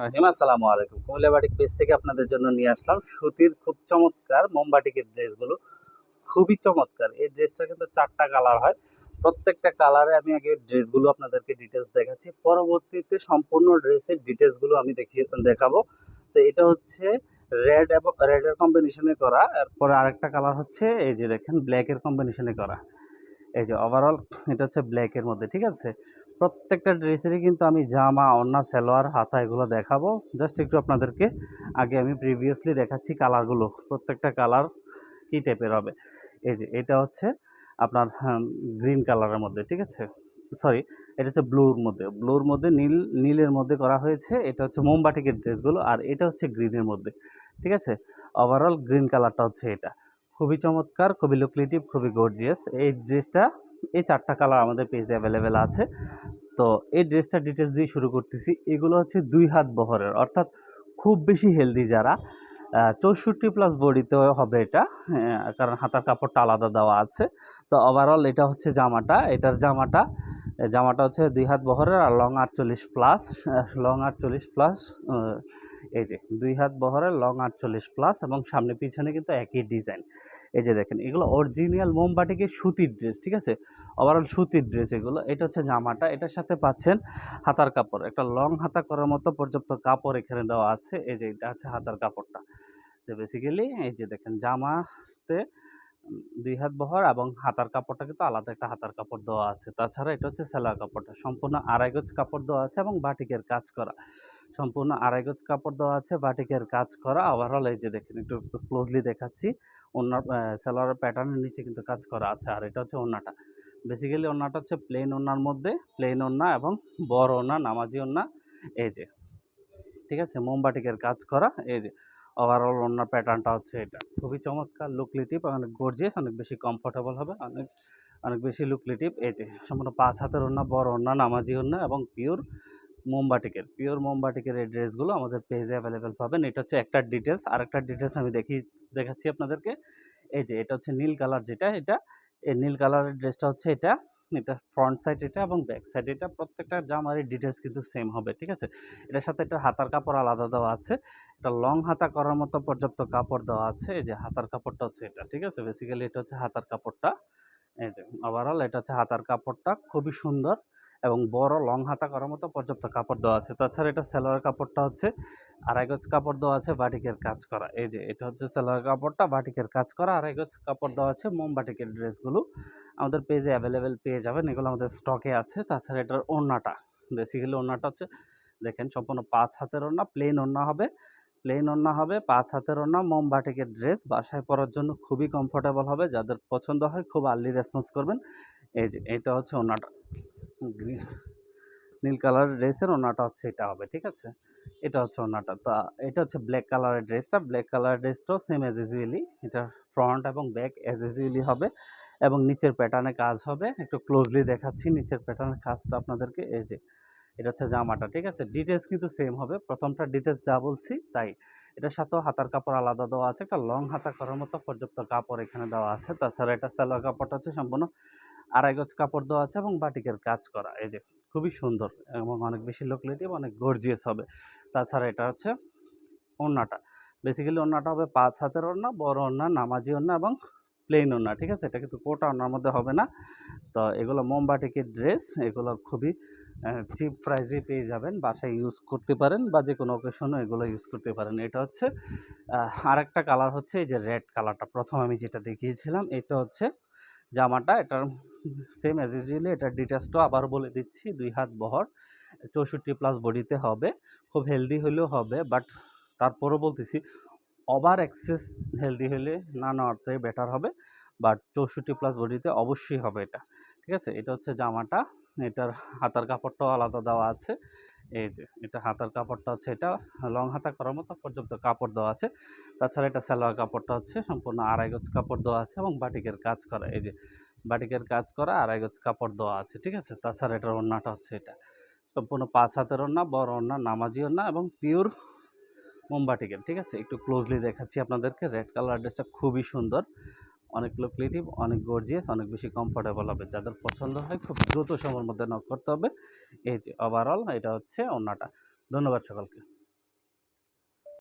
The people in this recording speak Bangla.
হেমা, আসসালামু আলাইকুম। কুমিল্লা বাটিক পেজ থেকে আপনাদের জন্য নিয়ে আসলাম সুতির খুব চমৎকার মোমবাটিকের ড্রেসগুলো খুবই চমৎকার। এই ড্রেসটা কিন্তু চারটা কালার হয়। প্রত্যেকটা কালারে আমি আগে ড্রেসগুলো আপনাদেরকে ডিটেলস দেখাচ্ছি। পরবর্তীতে সম্পূর্ণ ড্রেসের ডিটেলসগুলো আমি দেখিয়ে দেখাবো। তো এটা হচ্ছে রেড এবং রেডের কম্বিনেশনে করা। এরপরে আরেকটা কালার হচ্ছে, এই যে দেখেন ব্ল্যাকের কম্বিনেশনে করা। এই যে ওভারঅল এটা হচ্ছে ব্ল্যাকের মধ্যে, ঠিক আছে? প্রত্যেকটা ড্রেসেরই কিন্তু আমি জামা, ওড়না, সালোয়ার, হাতা এগুলো দেখাবো। জাস্ট একটু আপনাদেরকে আগে আমি প্রিভিয়াসলি দেখাচ্ছি কালারগুলো প্রত্যেকটা কালার কী টাইপের হবে। এই যে, এটা হচ্ছে আপনার গ্রিন কালারের মধ্যে, ঠিক আছে? সরি এটা হচ্ছে ব্লুর মধ্যে। ব্লুর মধ্যে নীল, নীলের মধ্যে করা হয়েছে, এটা হচ্ছে মোমবাটিকের ড্রেসগুলো, আর এটা হচ্ছে গ্রিনের মধ্যে, ঠিক আছে? ওভারঅল গ্রিন কালারটা হচ্ছে এটা। খুবই চমৎকার খুবই লুকলেটিভ খুবই গর্জিয়াস এই ড্রেসটা এই চারটা কালার আমাদের পেজে অ্যাভেলেবেল আছে। তো এই ড্রেসটা ডিটেলস দিয়ে শুরু করতেছি। এগুলো হচ্ছে দুই হাত বহরের অর্থাৎ খুব বেশি হেলদি যারা। চৌষট্টি প্লাস বডিতে হবে এটা হ্যাঁ, কারণ হাতার কাপড়টা আলাদা দেওয়া আছে। তো ওভারঅল এটা হচ্ছে জামাটা এটার জামাটা জামাটা হচ্ছে দুই হাত বহরের আর লং আটচল্লিশ প্লাস লং আটচল্লিশ প্লাস এই যে, দুই হাত বহরের লং আটচল্লিশ প্লাস এবং সামনে পিছনে কিন্তু একই ডিজাইন এই যে দেখেন, এগুলো অরিজিনাল মোমবাটিকে সুতির ড্রেস ঠিক আছে? ওভারঅল সুতির ড্রেস এগুলো। এটা হচ্ছে জামাটা। এটার সাথে পাচ্ছেন হাতার কাপড়। একটা লং হাতা করার মতো পর্যাপ্ত কাপড় এখানে দেওয়া আছে। এই যে, এটা হচ্ছে হাতার কাপড়টা। যে বেসিক্যালি এই যে দেখেন, জামাতে দুই হাত বহর এবং হাতার কাপড়টা কিন্তু আলাদা একটা হাতার কাপড় দেওয়া আছে। তাছাড়া এটা হচ্ছে সেলার কাপড়টা। সম্পূর্ণ আড়াই গজ কাপড় দেওয়া আছে এবং বাটিকের কাজ করা। সম্পূর্ণ আড়াই গজ কাপড় দেওয়া আছে, বাটিকের কাজ করা। ওভারঅল এই যে দেখেন, একটু ক্লোজলি দেখাচ্ছি। ওনার সেলারের প্যাটার্নের নিচে কিন্তু কাজ করা আছে। আর এটা হচ্ছে ওনাটা বেসিক্যালি ওনাটা হচ্ছে প্লেন ওনার মধ্যে প্লেন ওনা এবং বড় ওনা নামাজি ওনা এই যে, ঠিক আছে? মোমবাটিকের কাজ করা। এই যে ওভারঅল ওনার প্যাটার্নটা হচ্ছে এটা। খুবই চমৎকার লুকলিটিভ অনেক গর্জিয়াস অনেক বেশি কমফোর্টেবল হবে, অনেক অনেক বেশি লুকলিটিভ এই যে, সম্পূর্ণ পাঁচ হাতের ওনা বড় ওনা নামাজি ওনা এবং পিওর মোমবাটিকের পিওর মোমবাটিকের এই ড্রেসগুলো আমাদের পেজে অ্যাভেলেবেল পাবেন। এটা হচ্ছে একটা ডিটেলস আর একটা ডিটেলস আমি দেখি, দেখাচ্ছি আপনাদেরকে। এই যে, এটা হচ্ছে নীল কালার যেটা, এটা, এই নীল কালারের ড্রেসটা হচ্ছে এটা এটা ফ্রন্ট সাইড এটা এবং ব্যাক সাইড এটা, প্রত্যেকটা জামারই ডিটেলস কিন্তু সেম হবে, ঠিক আছে? এটার সাথে একটা হাতার কাপড় আলাদা দেওয়া আছে, এটা লং হাতা করার মতো পর্যাপ্ত কাপড় দেওয়া আছে, এই যে হাতার কাপড়টা হচ্ছে এটা, ঠিক আছে? বেসিক্যালি এটা হচ্ছে হাতার কাপড়টা, এই যে ওভারঅল এটা হচ্ছে হাতার কাপড়টা, খুবই সুন্দর। এবং বড় লং হাতা করার মতো পর্যাপ্ত কাপড় দেওয়া আছে। তাছাড়া এটা সেলোয়ার কাপড়টা হচ্ছে আড়াই গজ কাপড় দেওয়া আছে, বাটিকের কাজ করা। এই যে, এটা হচ্ছে সেলোয়ার কাপড়টা, বাটিকের কাজ করা, আড়াই গজ কাপড় দেওয়া আছে মোম বাটিকের ড্রেসগুলো। আমাদের পেজে অ্যাভেলেবেল পেয়ে যাবেন, এগুলো আমাদের স্টকে আছে। তাছাড়া এটার ওড়নাটা বেসিক্যালি ওড়নাটা হচ্ছে, দেখেন সম্পূর্ণ পাঁচ হাতের ওড়না প্লেন ওড়না হবে। প্লেন ওড়না হবে, পাঁচ হাতের ওড়না, মোম বাটিকের ড্রেস বাসায় পরার জন্য খুবই কমফোর্টেবল হবে। যাদের পছন্দ হয় খুব আর্লি রেসপন্স করবেন। এই যে, এটা হচ্ছে ওড়নাটা। নীল কালারের ড্রেসের ওনাটা হচ্ছে এটা হবে, ঠিক আছে? এটা হচ্ছে ওনাটা। তা এটা হচ্ছে ব্ল্যাক কালারের ড্রেসটা। ব্ল্যাক কালারের ড্রেসটাও সেম অ্যাজ ইউজুয়ালি এটা ফ্রন্ট এবং ব্যাক অ্যাজ ইউজুয়ালি হবে এবং নিচের প্যাটার্নে কাজ হবে। একটু ক্লোজলি দেখাচ্ছি নিচের প্যাটার্নের কাজটা আপনাদেরকে। এই যে, এটা হচ্ছে জামাটা, ঠিক আছে? ডিটেলস কিন্তু সেম হবে। প্রথমটা ডিটেলস যা বলছি তাই। এটার সাথেও হাতার কাপড় আলাদা দেওয়া আছে। একটা লং হাতা করার মতো পর্যাপ্ত কাপড় এখানে দেওয়া আছে। তাছাড়া এটা সালোয়ার কাপড়টা হচ্ছে সম্পূর্ণ আড়াই গজ কাপড় দেওয়া আছে এবং বাটিকের কাজ করা। এই যে, খুবই সুন্দর এবং অনেক বেশি লোকলেটিভ অনেক গর্জিয়াস হবে। তাছাড়া এটা হচ্ছে ওড়নাটা। বেসিক্যালি ওড়নাটা হবে পাঁচ হাতের ওড়না, বড় ওড়না, নামাজি ওড়না এবং প্লেন ওড়না, ঠিক আছে? এটা কিন্তু কোটা ওড়নার মধ্যে হবে না। তো এগুলো মোমবাটিকের ড্রেস এগুলো খুবই চিপ প্রাইজে পেয়ে যাবেন। বাসায় ইউজ করতে পারেন বা যে কোনো অকেশনও এগুলো ইউজ করতে পারেন। এটা হচ্ছে আরেকটা কালার হচ্ছে এই যে রেড কালারটা প্রথম আমি যেটা দেখিয়েছিলাম, এটা হচ্ছে জামাটা, এটার সেম অ্যাজ ইউজুয়ালি এটার ডিটেলসটাও আবার বলে দিচ্ছি, দুই হাত বহর, চৌষট্টি প্লাস বডিতে হবে, খুব হেলদি হলেও হবে বাট তারপরও বলতেছি ওভার এক্সেস হেলদি হলে না নেওয়াতে বেটার হবে বাট চৌষট্টি প্লাস বডিতে অবশ্যই হবে এটা, ঠিক আছে? এটা হচ্ছে জামাটা, এটার হাতার কাপড়টাও আলাদা দেওয়া আছে এই যে, এটা হাতার কাপড়টা হচ্ছে এটা, লং হাতা করার মতো পর্যাপ্ত কাপড় দেওয়া আছে। তাছাড়া এটা সালোয়ার কাপড়টা হচ্ছে সম্পূর্ণ আড়াই গজ কাপড় দেওয়া আছে এবং বাটিকের কাজ করা, এই যে, বাটিকের কাজ করা আড়াই গজ কাপড় দেওয়া আছে, ঠিক আছে? তাছাড়া এটার ওড়নাটা হচ্ছে এটা। সম্পূর্ণ পাঁচ হাতের ওড়না, বড় ওড়না, নামাজি ওড়না এবং পিওর মোমবাটিকের ঠিক আছে? একটু ক্লোজলি দেখাচ্ছি আপনাদেরকে রেড কালার ড্রেসটা খুবই সুন্দর। অনেক লুকলেটিভ, অনেক গর্জিয়াস অনেক বেশি কমফোর্টেবল হবে। যাদের পছন্দ হয় খুব দ্রুত সময়ের মধ্যে নক করতে হবে। এই যে ওভারঅল এটা হচ্ছে অন্যটা। ধন্যবাদ সকলকে।